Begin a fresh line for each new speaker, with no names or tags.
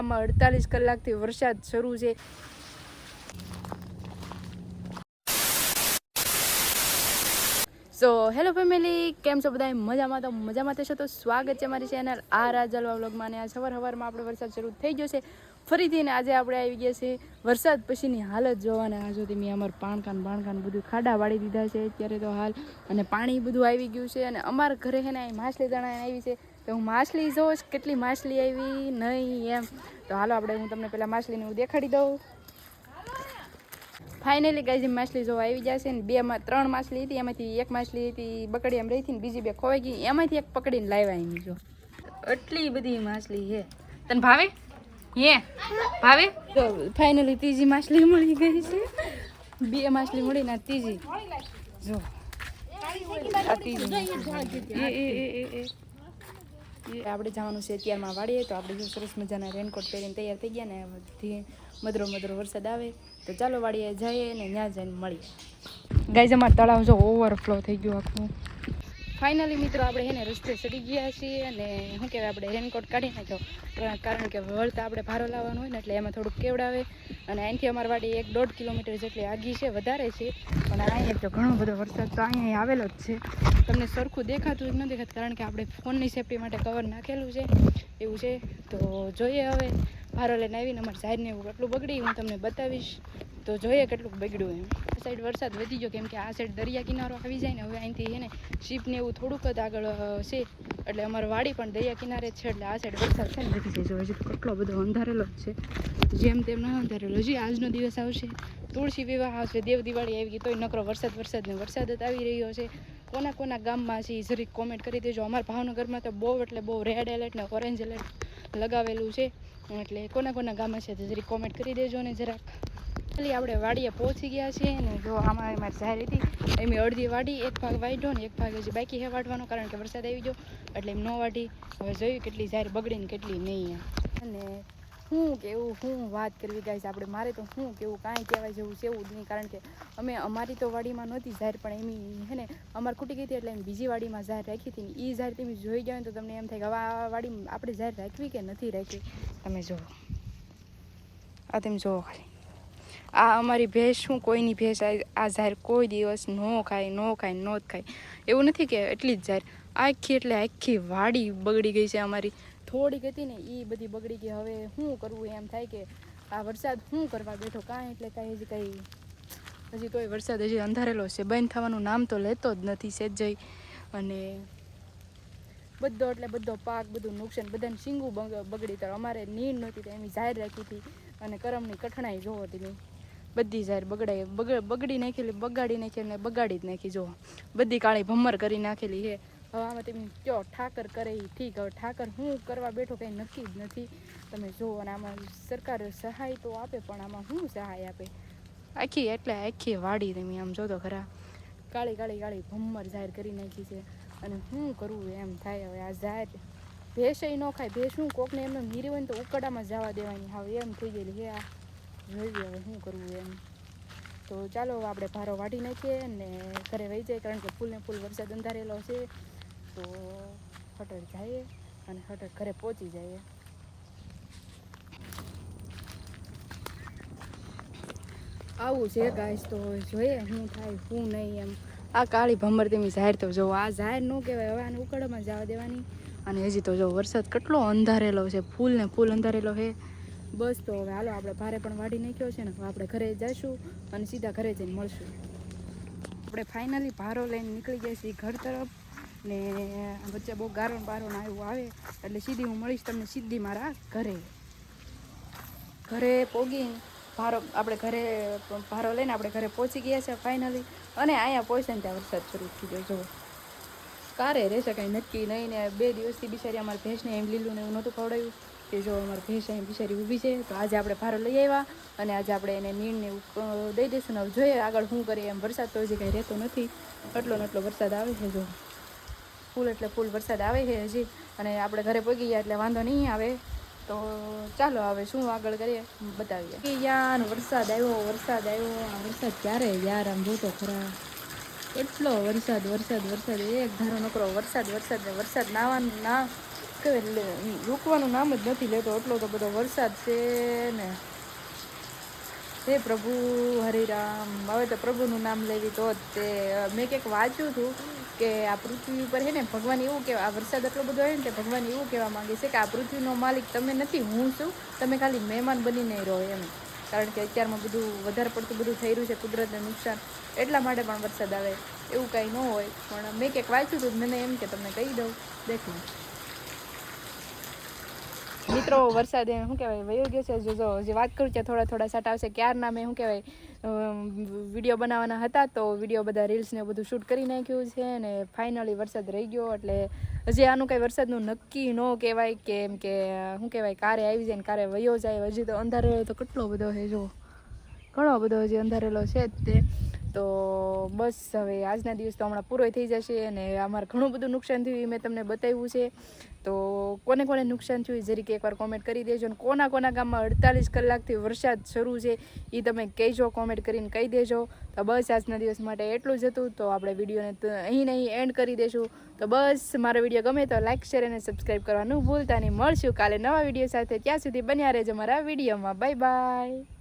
આમાં અડતાલીસ કલાકથી વરસાદ શરૂ છે. સો હેલો ફેમિલી કેમ છો બધા મજામાં તો મજામાં થશે તો સ્વાગત છે મારી ચેનલ આ રાજલવા વ્લોગમાં અને આ સવાર સવારમાં આપણે વરસાદ શરૂ થઈ ગયો છે. ફરીથી ને આજે આપણે આવી ગયા છે વરસાદ પછીની હાલત જોવાના. આ સુધી મેં અમારું પાણકાન બાણકાન બધું ખાડા વાળી દીધા છે અત્યારે તો હાલ. અને પાણી બધું આવી ગયું છે અને અમારા ઘરે છે ને અહીં માછલી દાણા આવી છે. તો હું માછલી જોઉં કેટલી માછલી આવી? નહીં એમ. તો હાલો આપણે, હું તમને પહેલાં માછલીને હું દેખાડી દઉં. ફાઇનલી ગાઈઝ માછલી જોવા આવી જશે ને બેમાં ત્રણ માછલી હતી, એમાંથી એક માછલી હતી, બકડી એમ રહી હતી ને, બીજી બે ખોવાઈ ગઈ, એમાંથી એક પકડીને લાવ્યા એમ જો. એટલી બધી માછલી છે. તને ભાવે? હે? ભાવે? તો ફાઇનલી ત્રીજી માછલી મળી ગઈ છે. બે માછલી મળી ને ત્રીજી. જો. ત્રીજી. આપણે જવાનું છે અત્યારમાં વાળીએ તો આપણે સરસ મજાના રેનકોટ પહેરીને તૈયાર થઈ ગયા ને મધરો મધરો વરસાદ આવે, તો ચાલો વાળીએ જઈએ ને ત્યાં જઈને મળીએ. ગાય જમા તળાવ જો ઓવરફ્લો થઈ ગયું આખું. ફાઇનલી મિત્રો, આપણે એને રસ્તે ચડી ગયા છીએ અને શું કહેવાય, આપણે રેનકોટ કાઢી નાખ્યો કારણ કે વળતા આપણે ભારો લાવવાનો હોય ને, એટલે એમાં થોડુંક કેવડાવે. અને અહીંથી અમારી વાડી એક દોઢ કિલોમીટર જેટલી આગી છે, વધારે છે. પણ અહીંયા તો ઘણો બધો વરસાદ તો અહીંયા આવેલો જ છે. તમને સરખું દેખાતું જ ન દેખાતું, કારણ કે આપણે ફોનની સેફટી માટે કવર નાખેલું છે, એવું છે. તો જોઈએ હવે, ભારો લઈને આવીને અમારે સાહેબને એવું કેટલું બગડી હું તમને બતાવીશ. તો જોઈએ કેટલું બગડ્યું એમ. આ સાઈડ વરસાદ વધી ગયો, કેમ કે આ સાઈડ દરિયા કિનારો આવી જાય ને, હવે અહીંથી એને શીપને એવું થોડુંક જ આગળ છે. એટલે અમારી વાડી પણ દરિયા કિનારે જ છે, એટલે આ સાઈડ વરસાદ છે ને વધી જાય. જો હજી કેટલો બધો અંધારેલો જ છે. જેમ તેમ ન અંધારેલો. હજી આજનો દિવસ આવશે. તુલસી વિવાહ આવશે, દેવ દિવાળી આવી ગઈ, તોય નકરો વરસાદ વરસાદ ને વરસાદ જ આવી રહ્યો છે. કોના કોના ગામમાં છે જરીક કોમેન્ટ કરી દેજો. અમારા ભાવનગરમાં તો બહુ, એટલે બહુ રેડ એલર્ટ ને ઓરેન્જ એલર્ટ લગાવેલું છે. એટલે કોના કોના ગામમાં છે તો જરીક કોમેન્ટ કરી દેજો ને જરાક. ખાલી આપણે વાડીએ પહોંચી ગયા છીએ ને જો આમાં અમારી જાહેર હતી એમ અડધી વાડી એક ભાગ વાઢ્યો ને એક ભાગ હજી બાકી હે વાઢવાનો, કારણ કે વરસાદ આવી ગયો, એટલે એમ ન વાઢી. હવે જોયું કેટલી જાહેર બગડી ને કેટલી નહીં. અને શું કેવું શું વાત કરવી છે આપણે મારે તો શું કેવું, કાંઈ કહેવાય જેવું છે એવું જ નહીં, કારણ કે અમે, અમારી તો વાડીમાં નહોતી જાહેર, પણ એમની હે ને, અમારે ખૂટી ગઈ હતી એટલે એમ બીજી વાડીમાં જાહેર રાખી હતી એ જાહેર તમે જોઈ ગયા તો તમને એમ થાય કે હવે આ વાડીમાં આપણે જાહેર રાખવી કે નથી રાખવી? તમે જુઓ. આ તમે જુઓ ખાલી. આ અમારી ભેંસ શું, કોઈની ભેંસ આ ઝાર કોઈ દિવસ નો ખાય નો ખાય, નો જ ખાય. એવું નથી કે એટલી જ ઝાર આખી એટલે આખી વાડી બગડી ગઈ છે અમારી. થોડીક હતી ને એ બધી બગડી ગઈ. હવે શું કરવું એમ થાય કે આ વરસાદ શું કરવા બેઠો? કાંઈ એટલે કાંઈ હજી કાંઈ હજી તોય વરસાદ હજી અંધારેલો છે. બંધ થવાનું નામ તો લેતો જ નથી સેજઈ અને બધો એટલે બધો પાક, બધું નુકસાન, બધાને શીંગું બગડી તો અમારે નીંદ નહોતી તો એની જાહેર રાખી હતી. અને કરમની કઠણાઈ જોવો તમે. બધી જાહેર બગડાઈ બગ બગડી નાખેલી, બગાડી નાખેલી ને બગાડી જ નાખી જો બધી કાળી ભમર કરી નાખેલી છે. હવે આમાં તમે કયો ઠાકર કરે ઠીક. હવે ઠાકર હું કરવા બેઠો કંઈ નક્કી જ નથી. તમે જુઓ, અને આમાં સરકાર સહાય તો આપે, પણ આમાં શું સહાય આપે? આખી એટલે આખી વાડી તમે આમ જો તો ખરા. કાળી કાળી કાળી ભમર જાહેર કરી નાખી છે. અને શું કરવું એમ થાય હવે આ જાહેર? ભેંસ ન ખાય. ભેંસ શું? કોકને એમને ને તો ઉકડામાં જવા દેવાની. હવે એમ થઈ ગયેલી હે આ. જોઈએ હવે શું કરવું એમ. તો ચાલો, આપણે ભારો વાટી નાખીએ ને ઘરે વહી જાય, કારણ કે ફૂલ ને ફૂલ વરસાદ અંધારેલો છે. તો હટર જઈએ અને હટર ઘરે પહોંચી જઈએ. આવું છે ગાઈસ, તો જોઈએ શું થાય, શું નહીં એમ. આ કાળી ભમર તેમી જાહેર તો જો, આ જાહેર ન કહેવાય, હવે આને ઉકળમાં જવા દેવાની. અને હજી તો જો વરસાદ કેટલો અંધારેલો છે ફૂલ ને ફૂલ અંધારેલો છે. બસ તો હવે હાલો, આપણે ભારે પણ વાઢી નાખ્યો છે ને હવે આપણે ઘરે જઈશું અને સીધા ઘરે જઈને મળશું. આપણે ફાઇનલી ભારો લઈને નીકળી ગયા છીએ ઘર તરફ ને વચ્ચે બહુ ગારણ બારણ આવ્યું આવે, એટલે સીધી હું મળીશ તમને સીધી મારા ઘરે. ઘરે પોગીને ભારો, આપણે ઘરે ભારો લઈને આપણે ઘરે પહોંચી ગયા છે ફાઇનલી અને અહીંયા પહોંચે ને ત્યાં વરસાદ શરૂ થઈ ગયો, જુઓ. કારે રહેશે કાંઈ નક્કી નહીં ને, બે દિવસથી બિચારી અમારે ભેંસને એમ લીલું ને એવું નહોતું ખવડાવ્યું. કે જો અમારી ભેંસ અહીં બિચારી ઊભી છે, તો આજે આપણે ભારો લઈ આવ્યા અને આજે આપણે એને નીણને એવું દઈ દઈશું ને જોઈએ આગળ શું કરીએ. એમ વરસાદ તો હજી કંઈ રહેતો નથી. એટલો ને એટલો વરસાદ આવે છે જો. ફૂલ એટલે ફૂલ વરસાદ આવે છે હજી. અને આપણે ઘરે પગી ગયા એટલે વાંધો નહીં આવે. તો ચાલો હવે શું આગળ કરીએ બતાવીએ. કે યાર, વરસાદ આવ્યો વરસાદ આવ્યો. આ વરસાદ ક્યારે? યાર, આમ જોતો ખરા. એટલો વરસાદ વરસાદ વરસાદ. એક ધારો નકરો વરસાદ વરસાદ ને વરસાદ નાવા ના. કે રૂકવાનું નામ જ નથી લેતો. એટલો તો બધો વરસાદ છે ને. હે પ્રભુ હરિરામ હવે તો પ્રભુનું નામ લેવી તો જ તે. મેં ક્યાંક વાંચ્યું હતું કે આ પૃથ્વી ઉપર હે ને, ભગવાન એવું કહેવા આ વરસાદ એટલો બધો હોય ને તે ભગવાન એવું કહેવા માંગે છે કે આ પૃથ્વીનો માલિક તમે નથી, હું છું. તમે ખાલી મહેમાન બનીને રહો એમ. કારણ કે અત્યારમાં બધું વધારે પડતું બધું થઈ રહ્યું છે, કુદરતને નુકસાન. એટલા માટે પણ વરસાદ આવે. એવું કાંઈ ન હોય. પણ મેં ક્યાંક વાંચ્યું હતું, મને એમ કે તમને કહી દઉં. દેખો. મિત્રો, વરસાદ એમ શું કહેવાય, વયો ગયો છે. જો જો વાત કરું છે થોડા થોડા સાટ આવશે. ક્યારના મેં શું કહેવાય વીડિયો બનાવવાના હતા, તો વીડિયો બધા રીલ્સને બધું શૂટ કરી નાખ્યું છે અને ફાઇનલી વરસાદ રહી ગયો. એટલે હજી આનું કાંઈ વરસાદનું નક્કી ન કહેવાય કે એમ કે, શું કહેવાય, કારે આવી જાય ને કારે વયો જાય. હજી તો અંધારેલો તો કેટલો બધો છે, જો. ઘણો બધો હજી અંધારેલો છે તે. તો બસ હવે આજના દિવસ તો હમણાં પૂરો થઈ જશે અને અમારે ઘણું બધું નુકસાન થયું એ મેં તમને બતાવ્યું છે. તો કોને કોને નુકસાન થયું જરીક એકવાર કોમેન્ટ કરી દેજો અને કોના કોના ગામમાં અડતાલીસ કલાકથી વરસાદ શરૂ છે એ તમે કહેજો કોમેન્ટ કરીને કહી દેજો. તો બસ આજના દિવસ માટે એટલું જ હતું. તો આપણે વિડીયોને અહીં ને અહીં એન્ડ કરી દઈશું તો બસ મારો વીડિયો ગમે તો લાઇક શેર અને સબસ્ક્રાઈબ કરવાનું ભૂલતા નહીં. મળશું કાલે નવા વીડિયો સાથે. ત્યાં સુધી બન્યા રહેજો મારા વિડીયોમાં. Bye bye